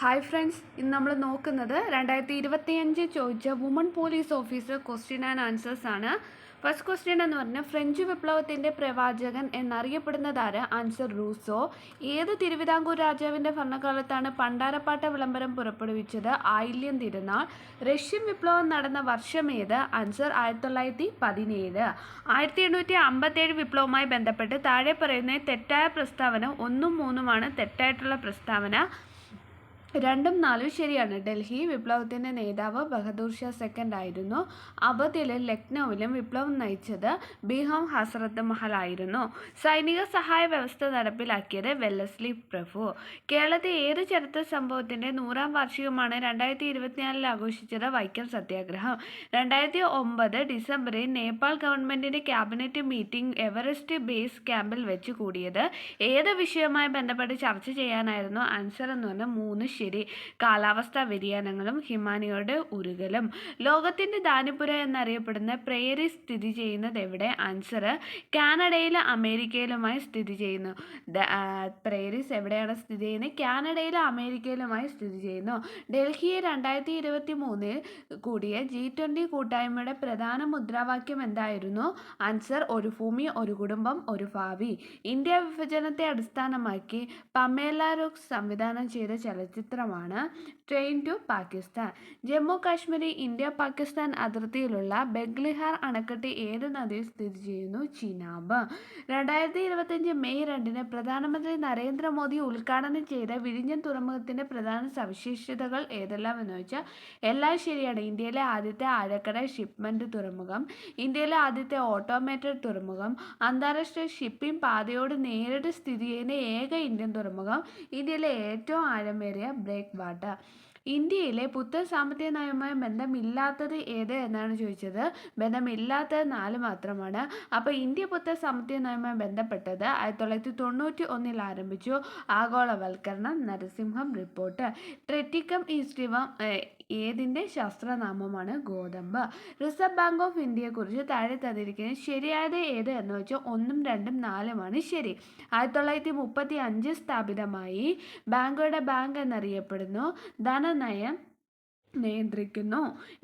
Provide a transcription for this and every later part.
Hi friends ഇന്ന് നമ്മൾ നോക്കുന്നത് രണ്ടായിരത്തി ഇരുപത്തിയഞ്ച് ചോദിച്ച woman police officer question and answers ആണ്. ഫസ്റ്റ് ക്വസ്റ്റ്യൻ എന്ന് പറഞ്ഞാൽ ഫ്രഞ്ച് വിപ്ലവത്തിന്റെ പ്രവാചകൻ എന്നറിയപ്പെടുന്നതാര? Answer Rousseau. ഏത് തിരുവിതാംകൂർ രാജാവിന്റെ ഭരണകാലത്താണ് പണ്ടാരപ്പാട്ട വിളംബരം പുറപ്പെടുവിച്ചത്? ആയില്യം തിരുനാൾ. റഷ്യൻ വിപ്ലവം നടന്ന വർഷം വർഷമേത് ആൻസർ ആയിരത്തി തൊള്ളായിരത്തി പതിനേഴ് ആയിരത്തി എണ്ണൂറ്റി അമ്പത്തേഴ് വിപ്ലവവുമായി ബന്ധപ്പെട്ട് താഴെ പറയുന്ന തെറ്റായ പ്രസ്താവന ഒന്നും മൂന്നുമാണ് തെറ്റായിട്ടുള്ള പ്രസ്താവന. രണ്ടും നാലും ശരിയാണ്. ഡൽഹി വിപ്ലവത്തിന്റെ നേതാവ് ബഹദൂർ ഷാ സെക്കൻഡ് ആയിരുന്നു. അവധിലും ലക്നൌവിലും വിപ്ലവം നയിച്ചത് ബീഹാം ഹസ്രത്ത് മഹൽ ആയിരുന്നു. സൈനിക സഹായ വ്യവസ്ഥ നടപ്പിലാക്കിയത് വെല്ലസ്ലി പ്രഭു. കേരളത്തിൽ ഏത് ചരിത്ര സംഭവത്തിന്റെ നൂറാം വാർഷികമാണ് രണ്ടായിരത്തി ഇരുപത്തിനാലിൽ ആഘോഷിച്ചത് വൈക്കം സത്യാഗ്രഹം. രണ്ടായിരത്തി ഒമ്പത് ഡിസംബറിൽ നേപ്പാൾ ഗവൺമെന്റിന്റെ ക്യാബിനറ്റ് മീറ്റിംഗ് എവറസ്റ്റ് ബേസ് ക്യാമ്പിൽ വെച്ച് കൂടിയത്. ഏത് വിഷയവുമായി ബന്ധപ്പെട്ട് ചർച്ച ചെയ്യാനായിരുന്നു ആൻസർ എന്ന് പറഞ്ഞാൽ മൂന്ന് ശരി. കാലാവസ്ഥാ വ്യതിയാനങ്ങളും ഹിമാനിയുടെ ഉരുകലും. ലോകത്തിന്റെ ദാനിപുര എന്നറിയപ്പെടുന്ന പ്രേരി സ്ഥിതി ചെയ്യുന്നത് എവിടെ? ആൻസർ കാനഡയിലും അമേരിക്കയിലുമായി സ്ഥിതി ചെയ്യുന്നു. പ്രേരിസ് എവിടെയാണ് സ്ഥിതി ചെയ്യുന്നത്? കാനഡയിലും അമേരിക്കയിലുമായി സ്ഥിതി ചെയ്യുന്നു. ഡൽഹിയെ രണ്ടായിരത്തി ഇരുപത്തി മൂന്നിൽ കൂടിയ ജി ട്വന്റി കൂട്ടായ്മയുടെ പ്രധാന മുദ്രാവാക്യം എന്തായിരുന്നു? ആൻസർ ഒരു ഭൂമി ഒരു കുടുംബം ഒരു ഭാവി. ഇന്ത്യ വിഭജനത്തെ അടിസ്ഥാനമാക്കി പമേല റുക്സ് സംവിധാനം ചെയ്ത ചലച്ചിത്രമാണ് train to Pakistan Jammu Kashmir India Pakistan അതിർത്തിയിലുള്ള ബെഗ്ലിഹാർ അണക്കെട്ട് ഏത് നദിയിൽ സ്ഥിതി ചെയ്യുന്നു? ചിനാബ്. രണ്ടായിരത്തി ഇരുപത്തഞ്ച് മെയ് രണ്ടിന് പ്രധാനമന്ത്രി നരേന്ദ്രമോദി ഉദ്ഘാടനം ചെയ്ത വിഴിഞ്ഞം തുറമുഖത്തിന്റെ പ്രധാന സവിശേഷതകൾ ഏതെല്ലാം എന്ന് വെച്ചാൽ എല്ലാം ശരിയാണ്. ഇന്ത്യയിലെ ആദ്യത്തെ ആഴക്കട ഷിപ്മെന്റ് തുറമുഖം ഇന്ത്യയിലെ ആദ്യത്തെ ഓട്ടോമേറ്റഡ് തുറമുഖം അന്താരാഷ്ട്ര ഷിപ്പിംഗ് പാതയോട് നേരിട്ട് സ്ഥിതി ചെയ്യുന്ന ഏക ഇന്ത്യൻ തുറമുഖം ഇന്ത്യയിലെ ഏറ്റവും ആഴമേറിയ ബ്രേക്ക് വാട്ടർ. ഇന്ത്യയിലെ പുത്തൻ സാമ്പത്തിക നയവുമായി ബന്ധമില്ലാത്തത് ഏത് എന്നാണ് ചോദിച്ചത്? ബന്ധമില്ലാത്തത് നാല് മാത്രമാണ്. അപ്പോൾ ഇന്ത്യ പുത്തൻ സാമ്പത്തിക നയവുമായി ബന്ധപ്പെട്ടത് ആയിരത്തി തൊള്ളായിരത്തി തൊണ്ണൂറ്റി ഒന്നിൽ ആരംഭിച്ചു ആഗോളവൽക്കരണം നരസിംഹം റിപ്പോർട്ട്. ട്രെറ്റിക്കം ഈസ്റ്റിവം ഏതിന്റെ ശാസ്ത്രനാമമാണ് ഗോതമ്പ്? റിസർവ് ബാങ്ക് ഓഫ് ഇന്ത്യയെക്കുറിച്ച് താഴെ തന്നിരിക്കുന്നത് ശരിയായത് ഏത് എന്ന് വെച്ചാൽ ഒന്നും രണ്ടും നാലുമാണ് ശരി. ആയിരത്തി തൊള്ളായിരത്തി മുപ്പത്തി അഞ്ച് സ്ഥാപിതമായി ബാങ്കുകളുടെ ബാങ്ക് എന്നറിയപ്പെടുന്നു. ധനനയം നിയന്ത്രിക്കുന്നു.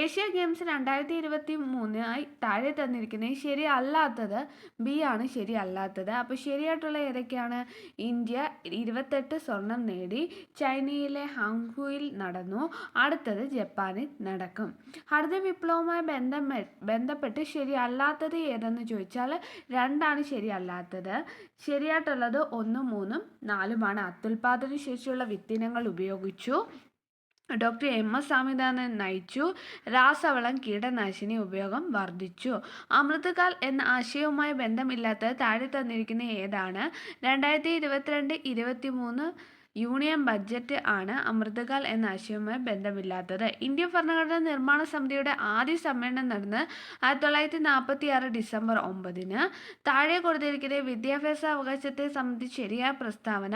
ഏഷ്യ ഗെയിംസ് രണ്ടായിരത്തി ഇരുപത്തി മൂന്നായി താഴെ തന്നിരിക്കുന്നത് ശരിയല്ലാത്തത് ബി ആണ് ശരിയല്ലാത്തത് അപ്പോൾ ശരിയായിട്ടുള്ള ഏതൊക്കെയാണ്? ഇന്ത്യ ഇരുപത്തെട്ട് സ്വർണം നേടി ചൈനയിലെ ഹാങ്ഹുയിൽ നടന്നു അടുത്തത് ജപ്പാനിൽ നടക്കും. ഹരിത വിപ്ലവവുമായി ബന്ധം ബന്ധപ്പെട്ട് ശരിയല്ലാത്തത് ഏതെന്ന് ചോദിച്ചാൽ രണ്ടാണ് ശരിയല്ലാത്തത് ശരിയായിട്ടുള്ളത് ഒന്നും മൂന്നും നാലുമാണ്. അത്യുൽപാദന ശേഷിയുള്ള വിത്തിനങ്ങൾ ഉപയോഗിച്ചു. ഡോക്ടർ എം എസ് സ്വാമിനാഥൻ നയിച്ചു. രാസവളം കീടനാശിനി ഉപയോഗം വർദ്ധിച്ചു. അമൃതകാൽ എന്ന ആശയവുമായി ബന്ധമില്ലാത്ത താഴെ തന്നിരിക്കുന്ന ഏതാണ്? രണ്ടായിരത്തി ഇരുപത്തിരണ്ട് ഇരുപത്തി മൂന്ന് യൂണിയൻ ബഡ്ജറ്റ് ആണ് അമൃതകാൽ എന്ന ആശയവുമായി ബന്ധമില്ലാത്തത്. ഇന്ത്യൻ ഭരണഘടനാ നിർമ്മാണ സമിതിയുടെ ആദ്യ സമ്മേളനം നടന്ന് ആയിരത്തി തൊള്ളായിരത്തി നാൽപ്പത്തി ആറ് ഡിസംബർ ഒമ്പതിന് താഴെ കൊടുത്തിരിക്കുന്ന വിദ്യാഭ്യാസ അവകാശത്തെ സംബന്ധിച്ച് ശരിയായ പ്രസ്താവന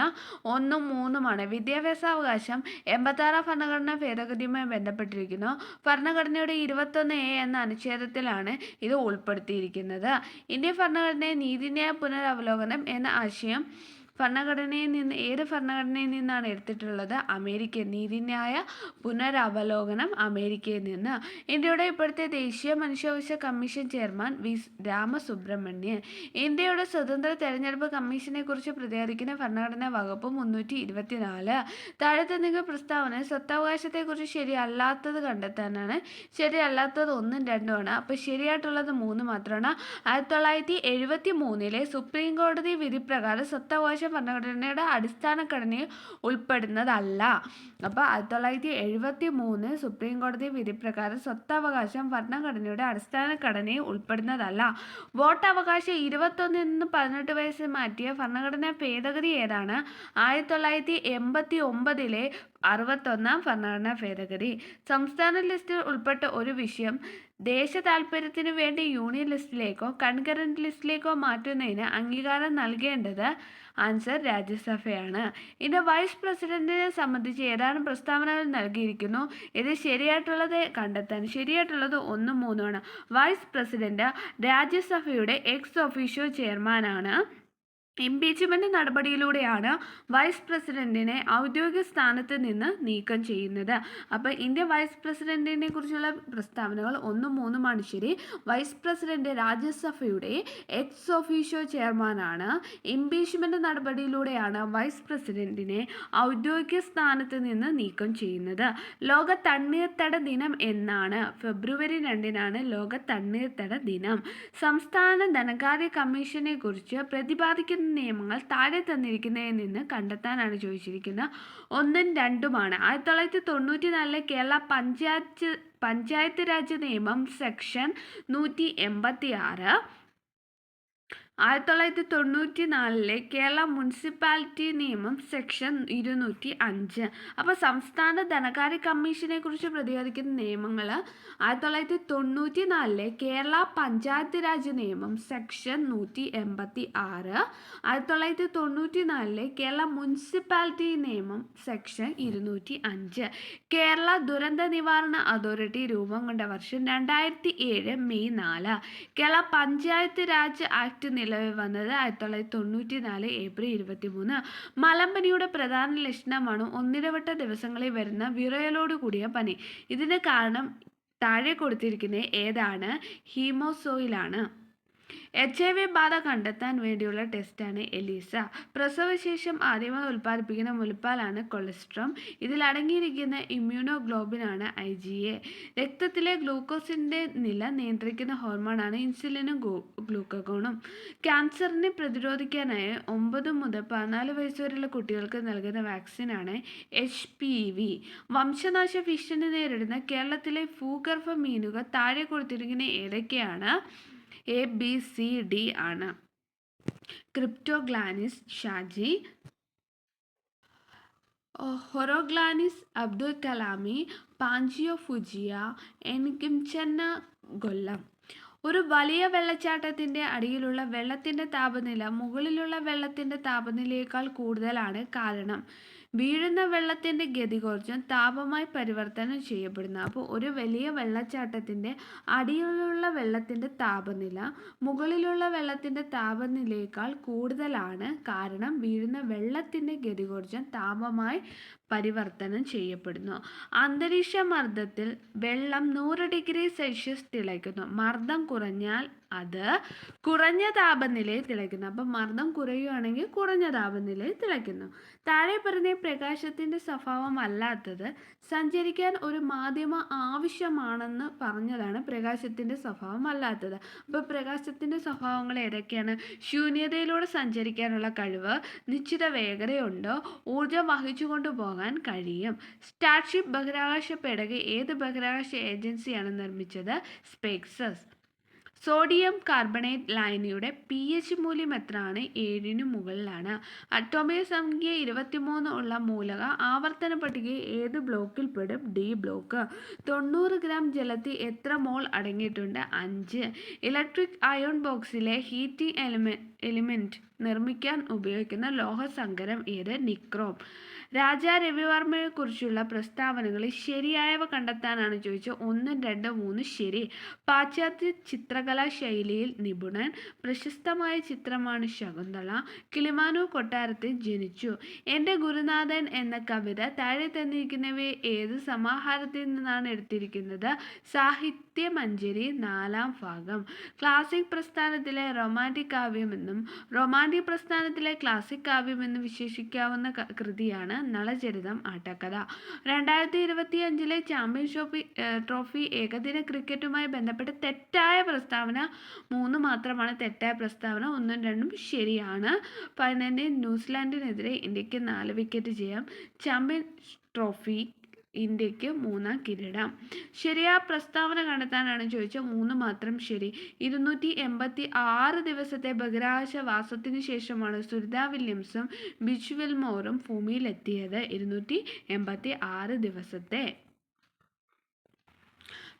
ഒന്നും മൂന്നുമാണ്. വിദ്യാഭ്യാസ അവകാശം എൺപത്താറാം ഭരണഘടനാ ഭേദഗതിയുമായി ബന്ധപ്പെട്ടിരിക്കുന്നു. ഭരണഘടനയുടെ ഇരുപത്തൊന്ന് എ എന്ന അനുച്ഛേദത്തിലാണ് ഇത് ഉൾപ്പെടുത്തിയിരിക്കുന്നത്. ഇന്ത്യൻ ഭരണഘടനയെ നീതിന്യായ പുനരവലോകനം എന്ന ആശയം ഭരണഘടനയിൽ നിന്ന് ഏത് ഭരണഘടനയിൽ നിന്നാണ് എടുത്തിട്ടുള്ളത്? അമേരിക്കൻ നീതിന്യായ പുനരവലോകനം അമേരിക്കയിൽ നിന്ന്. ഇന്ത്യയുടെ ഇപ്പോഴത്തെ ദേശീയ മനുഷ്യാവകാശ കമ്മീഷൻ ചെയർമാൻ വി രാമസുബ്രഹ്മണ്യൻ. ഇന്ത്യയുടെ സ്വതന്ത്ര തെരഞ്ഞെടുപ്പ് കമ്മീഷനെ കുറിച്ച് പ്രതിപാദിക്കുന്ന ഭരണഘടനാ വകുപ്പ് മുന്നൂറ്റി ഇരുപത്തിനാല് താഴത്തെ നിങ്ങൾ പ്രസ്താവന സ്വത്തവകാശത്തെക്കുറിച്ച് ശരിയല്ലാത്തത് കണ്ടെത്താനാണ്. ശരിയല്ലാത്തത് ഒന്നും രണ്ടുമാണ്. അപ്പോൾ ശരിയായിട്ടുള്ളത് മൂന്ന് മാത്രമാണ്. ആയിരത്തി തൊള്ളായിരത്തി എഴുപത്തി മൂന്നിലെ സുപ്രീം കോടതി വിധി പ്രകാരം സ്വത്തവകാശ ഭരണഘടനയുടെ അടിസ്ഥാന ഘടനയിൽ ഉൾപ്പെടുന്നതല്ല. അപ്പോൾ ആയിരത്തി തൊള്ളായിരത്തി എഴുപത്തി മൂന്ന് സുപ്രീം കോടതി വിധി പ്രകാരം സ്വത്തവകാശം ഭരണഘടനയുടെ അടിസ്ഥാന ഘടനയിൽ ഉൾപ്പെടുന്നതല്ല. വോട്ടവകാശം ഇരുപത്തൊന്നിൽ നിന്ന് പതിനെട്ട് വയസ്സ് മാറ്റിയ ഭരണഘടനാ ഭേദഗതി ഏതാണ്? ആയിരത്തി തൊള്ളായിരത്തി എൺപത്തി ഒമ്പതിലെ അറുപത്തൊന്നാം ഭരണഘടനാ ഭേദഗതി. സംസ്ഥാന ലിസ്റ്റിൽ ഉൾപ്പെട്ട ഒരു വിഷയം ദേശ താല്പര്യത്തിന് വേണ്ടി യൂണിയൻ ലിസ്റ്റിലേക്കോ കൺകറന്റ് ലിസ്റ്റിലേക്കോ മാറ്റുന്നതിന് അംഗീകാരം നൽകേണ്ടത് ആൻസർ രാജ്യസഭയാണ്. ഇത് വൈസ് പ്രസിഡന്റിനെ സംബന്ധിച്ച് ഏതാനും പ്രസ്താവനകൾ നൽകിയിരിക്കുന്നു. ഇത് ശരിയായിട്ടുള്ളത് കണ്ടെത്താൻ ശരിയായിട്ടുള്ളത് ഒന്നും മൂന്നുമാണ് വൈസ് പ്രസിഡന്റ് രാജ്യസഭയുടെ എക്സ് ഒഫീഷ്യോ ചെയർമാനാണ്. ഇംപീച്ച്മെന്റ് നടപടിയിലൂടെയാണ് വൈസ് പ്രസിഡന്റിനെ ഔദ്യോഗിക സ്ഥാനത്ത് നിന്ന് നീക്കം ചെയ്യുന്നത്. അപ്പോൾ ഇന്ത്യ വൈസ് പ്രസിഡന്റിനെ കുറിച്ചുള്ള പ്രസ്താവനകൾ ഒന്നും മൂന്നുമാണ് ശരി വൈസ് പ്രസിഡന്റ് രാജ്യസഭയുടെ എക്സ് ഒഫീഷ്യോ ചെയർമാനാണ് ഇംപീച്ച്മെന്റ് നടപടിയിലൂടെയാണ് വൈസ് പ്രസിഡന്റിനെ ഔദ്യോഗിക സ്ഥാനത്ത് നിന്ന് നീക്കം ചെയ്യുന്നത്. ലോക തണ്ണീർത്തട ദിനം എന്നാണ് ഫെബ്രുവരി രണ്ടിനാണ് ലോക തണ്ണീർത്തട ദിനം. സംസ്ഥാന ധനകാര്യ കമ്മീഷനെ കുറിച്ച് പ്രതിപാദിക്കുന്ന നിയമങ്ങൾ താഴെ തന്നിരിക്കുന്നതിൽ നിന്ന് കണ്ടെത്താനാണ് ചോദിച്ചിരിക്കുന്നത്? ഒന്നും രണ്ടുമാണ്. ആയിരത്തി തൊള്ളായിരത്തി തൊണ്ണൂറ്റി നാലിലെ കേരള പഞ്ചായത്ത് പഞ്ചായത്ത് രാജ് നിയമം സെക്ഷൻ നൂറ്റി എൺപത്തി ആറ് ആയിരത്തി തൊള്ളായിരത്തി തൊണ്ണൂറ്റി നാലിലെ കേരള മുനിസിപ്പാലിറ്റി നിയമം സെക്ഷൻ ഇരുന്നൂറ്റി അഞ്ച് അപ്പോൾ സംസ്ഥാന ധനകാര്യ കമ്മീഷനെ കുറിച്ച് പ്രതിപാദിക്കുന്ന നിയമങ്ങൾ ആയിരത്തി തൊള്ളായിരത്തി തൊണ്ണൂറ്റി നാലിലെ കേരള പഞ്ചായത്ത് രാജ് നിയമം സെക്ഷൻ നൂറ്റി എൺപത്തി ആറ് ആയിരത്തി തൊള്ളായിരത്തി തൊണ്ണൂറ്റി നാലിലെ കേരള മുനിസിപ്പാലിറ്റി നിയമം സെക്ഷൻ ഇരുന്നൂറ്റി അഞ്ച് കേരള ദുരന്ത നിവാരണ അതോറിറ്റി രൂപം കൊണ്ട വർഷം രണ്ടായിരത്തി ഏഴ് മെയ് നാല്. കേരള പഞ്ചായത്ത് രാജ് ആക്ട് നിലവിൽ വന്നത് ആയിരത്തി തൊള്ളായിരത്തി തൊണ്ണൂറ്റി നാല് ഏപ്രിൽ ഇരുപത്തി മൂന്ന് മലമ്പനിയുടെ പ്രധാന ലക്ഷണമാണ് ഒന്നിടവട്ട ദിവസങ്ങളിൽ വരുന്ന വിറയലോട് കൂടിയ പനി. ഇതിന് കാരണം താഴെ കൊടുത്തിരിക്കുന്ന ഏതാണ്? ഹീമോസോയിലാണ്. എച്ച് ഐ വി ബാധ കണ്ടെത്താൻ വേണ്ടിയുള്ള ടെസ്റ്റാണ് എലീസ. പ്രസവശേഷം ആദ്യമായി ഉൽപ്പാദിപ്പിക്കുന്ന മുലപ്പാലാണ് കൊളസ്ട്രോം. ഇതിൽ അടങ്ങിയിരിക്കുന്ന ഇമ്മ്യൂണോഗ്ലോബിനാണ് ഐ ജി എ രക്തത്തിലെ ഗ്ലൂക്കോസിന്റെ നില നിയന്ത്രിക്കുന്ന ഹോർമോണാണ് ഇൻസുലിനും ഗ്ലൂക്കഗോണും. ക്യാൻസറിനെ പ്രതിരോധിക്കാനായി ഒമ്പത് മുതൽ പതിനാല് വയസ്സ് വരെയുള്ള കുട്ടികൾക്ക് നൽകുന്ന വാക്സിനാണ് എച്ച് പി വി വംശനാശ ഭീഷണി നേരിടുന്ന കേരളത്തിലെ ഭൂഗർഭ മീനുകൾ താഴെ കൊടുത്തിരിക്കുന്ന ഏതൊക്കെയാണ്? എ ബി സി ഡി ആണ്. ക്രിപ്റ്റോഗ്ലാനിസ് ഷാജി ഹൊറോഗ്ലാനിസ് അബ്ദുൽ കലാമി പാഞ്ചിയോ ഫുജിയ എൻകിംചന്ന കൊല്ലം ഒരു വലിയ വെള്ളച്ചാട്ടത്തിന്റെ അടിയിലുള്ള വെള്ളത്തിന്റെ താപനില മുകളിലുള്ള വെള്ളത്തിന്റെ താപനിലയേക്കാൾ കൂടുതലാണ് കാരണം. വീഴുന്ന വെള്ളത്തിന്റെ ഗതികോർജം താപമായി പരിവർത്തനം ചെയ്യപ്പെടുന്നു. അപ്പോൾ ഒരു വലിയ വെള്ളച്ചാട്ടത്തിന്റെ അടിയിലുള്ള വെള്ളത്തിന്റെ താപനില മുകളിലുള്ള വെള്ളത്തിന്റെ താപനിലയേക്കാൾ കൂടുതലാണ്. കാരണം വീഴുന്ന വെള്ളത്തിന്റെ ഗതികോർജം താപമായി പരിവർത്തനം ചെയ്യപ്പെടുന്നു. അന്തരീക്ഷ മർദ്ദത്തിൽ വെള്ളം നൂറ് ഡിഗ്രി സെൽഷ്യസ് തിളയ്ക്കുന്നു. മർദ്ദം കുറഞ്ഞാൽ അത് കുറഞ്ഞ താപനിലയിൽ തിളയ്ക്കുന്നു. അപ്പം മർദ്ദം കുറയുകയാണെങ്കിൽ കുറഞ്ഞ താപനിലയിൽ തിളയ്ക്കുന്നു. താഴെ പറഞ്ഞ പ്രകാശത്തിന്റെ സ്വഭാവം അല്ലാത്തത് സഞ്ചരിക്കാൻ ഒരു മാധ്യമം ആവശ്യമാണെന്ന് പറഞ്ഞതാണ് പ്രകാശത്തിന്റെ സ്വഭാവം അല്ലാത്തത്. അപ്പോൾ പ്രകാശത്തിന്റെ സ്വഭാവങ്ങൾ ഏതൊക്കെയാണ്? ശൂന്യതയിലൂടെ സഞ്ചരിക്കാനുള്ള കഴിവ് നിശ്ചിത വേഗതയുണ്ടോ? ഊർജം വഹിച്ചു കൊണ്ടുപോകാൻ കഴിയും. സ്റ്റാർഷിപ്പ് ബഹിരാകാശ പേടക ഏത് ബഹിരാകാശ ഏജൻസിയാണ് നിർമ്മിച്ചത്? സ്പേക്സസ് സോഡിയം കാർബണേറ്റ് ലായനിയുടെ പി എച്ച് മൂല്യം എത്രയാണ്? ഏഴിനു മുകളിലാണ്. അറ്റോമിക സംഖ്യ ഇരുപത്തിമൂന്ന് ഉള്ള മൂലക ആവർത്തന പട്ടികയിൽ ഏത് ബ്ലോക്കിൽ പെടും? D block. തൊണ്ണൂറ് ഗ്രാം ജലത്തിൽ എത്ര മോൾ അടങ്ങിയിട്ടുണ്ട്? അഞ്ച്. ഇലക്ട്രിക് അയോൺ ബോക്സിലെ ഹീറ്റിംഗ് എലിമെ എലിമെന്റ് നിർമ്മിക്കാൻ ഉപയോഗിക്കുന്ന ലോഹസങ്കരം ഏത്? നിക്രോം. രാജാ രവിവർമ്മയെക്കുറിച്ചുള്ള പ്രസ്താവനകളിൽ ശരിയായവ കണ്ടെത്താനാണ് ചോദിച്ചത്. ഒന്ന് രണ്ട് മൂന്ന് ശരി. പാശ്ചാത്യ ചിത്രകലാ ശൈലിയിൽ നിപുണൻ പ്രശസ്തമായ ചിത്രമാണ് ശകുന്തള. കിളിമാനൂർ കൊട്ടാരത്തിൽ ജനിച്ചു. എന്റെ ഗുരുനാഥൻ എന്ന കവിത താഴെ തന്നിരിക്കുന്നവയെ ഏത് സമാഹാരത്തിൽ നിന്നാണ് എടുത്തിരിക്കുന്നത്? സാഹിത്യമഞ്ജരി നാലാം ഭാഗം. ക്ലാസിക് പ്രസ്ഥാനത്തിലെ റൊമാന്റിക് കാവ്യമെന്നും റൊമാന്റിക് പ്രസ്ഥാനത്തിലെ ക്ലാസിക് കാവ്യമെന്ന് വിശേഷിക്കാവുന്ന കൃതിയാണ് നളചരിതം ആട്ടക്കഥ. രണ്ടായിരത്തി ഇരുപത്തി അഞ്ചിലെ ചാമ്പ്യൻഷിപ്പ് ട്രോഫി ഏകദിന ക്രിക്കറ്റുമായി ബന്ധപ്പെട്ട് തെറ്റായ പ്രസ്താവന മൂന്ന് മാത്രമാണ് തെറ്റായ പ്രസ്താവന ഒന്നും രണ്ടും ശരിയാണ്. പതിനൊന്നിൽ ന്യൂസിലാൻഡിനെതിരെ ഇന്ത്യയ്ക്ക് നാല് വിക്കറ്റ് ജയം. ചാമ്പ്യൻ ട്രോഫി ഇന്ത്യയ്ക്ക് മൂന്നാം കിരീടം. ശരിയാ പ്രസ്താവന കണ്ടെത്താനാണ് ചോദിച്ചത്. മൂന്ന് മാത്രം ശരി. ഇരുന്നൂറ്റി എൺപത്തി ആറ് ദിവസത്തെ ബഹിരാകാശ വാസത്തിനു ശേഷമാണ് സുരിത വില്യംസും ബിച്ച് വിൽമോറും ഭൂമിയിലെത്തിയത്. ഇരുന്നൂറ്റി എൺപത്തി ആറ് ദിവസത്തെ.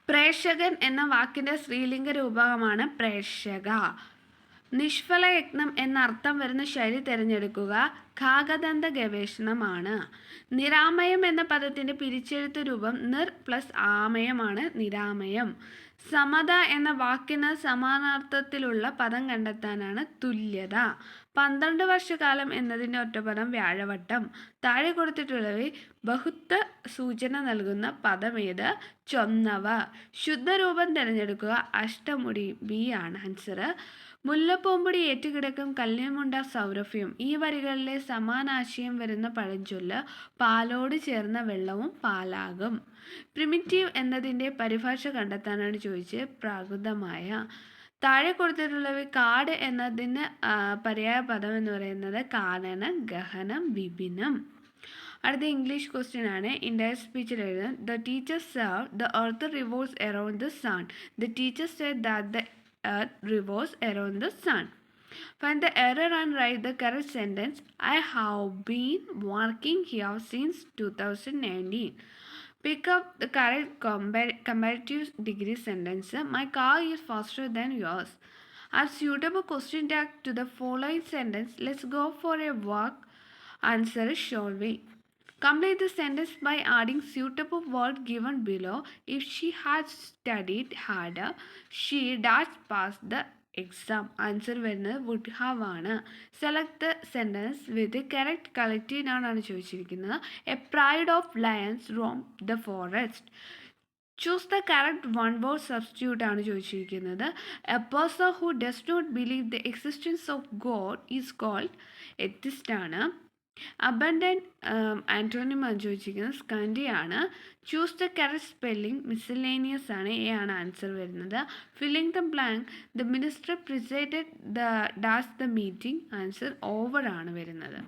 പ്രേക്ഷകൻ എന്ന വാക്കിന്റെ സ്ത്രീലിംഗ രൂപകമാണ് പ്രേക്ഷക. നിഷ്ഫല യജ്ഞം എന്നർത്ഥം വരുന്ന ശൈലി തിരഞ്ഞെടുക്കുക ഖാഗദന്ത ഗവേഷണമാണ്. നിരാമയം എന്ന പദത്തിന്റെ പിരിച്ചെഴുത്ത് രൂപം നിർ പ്ലസ് ആമയമാണ് നിരാമയം. സമത എന്ന വാക്കിന് സമാനാർത്ഥത്തിലുള്ള പദം കണ്ടെത്താനാണ് തുല്യത. പന്ത്രണ്ട് വർഷകാലം എന്നതിന്റെ ഒറ്റപദം വ്യാഴവട്ടം. താഴെ കൊടുത്തിട്ടുള്ളവ ബഹുത്വ സൂചന നൽകുന്ന പദമേത് ചൊന്നവ. ശുദ്ധരൂപം തിരഞ്ഞെടുക്കുക അഷ്ടമുടി ബി ആണ് ആൻസർ മുല്ലപ്പൂമ്പൊടി ഏറ്റുകിടക്കും കല്യമുണ്ട സൗരഭ്യം. ഈ വരികളിലെ സമാനാശയം വരുന്ന പഴഞ്ചൊല്ല് പാലോട് ചേർന്ന വെള്ളവും പാലാകും. പ്രിമിറ്റീവ് എന്നതിന്റെ പരിഭാഷ കണ്ടെത്താനാണ് ചോദിച്ചത് പ്രാകൃതമായ. താഴെ കൊടുത്തിട്ടുള്ളവ കാട് എന്നതിന് പര്യായ പദം എന്ന് പറയുന്നത് കാനനം ഗഹനം വിപിനം. അടുത്ത ഇംഗ്ലീഷ് ക്വസ്റ്റ്യൻ ആണ്. ഇൻഡയർ സ്പീച്ചിൽ എഴുതുന്നത് the teacher serve the earth revolves around the sun the teacher said that the earth revolves around the sun. Find the error and write the correct sentence. I have been working here since 2019. Pick up the correct comparative degree sentence. My car is faster than yours. A suitable question tag to the following sentence. Let's go for a walk. Answer is shall we? Complete the sentence by adding suitable word given below. If she had studied harder, she dash passed the exam answer വരുന്നത് would have ആണ്. Select the sentence with correct collective ആണ് ചോദിച്ചിരിക്കുന്നത്. A pride of lions roam the forest choose the correct one word substitute ആണ് ചോദിച്ചിരിക്കുന്നത്. A person who does not believe the existence of God is called atheist ആണ്. Abundant antonym ആണ് ചോദിച്ചിരിക്കുന്നത് scanty ആണ് choose the correct spelling miscellaneous ആണ് A ആണ് answer വരുന്നത് filling the blank the minister presided the ഡാസ് the meeting answer over ആണ് വരുന്നത്.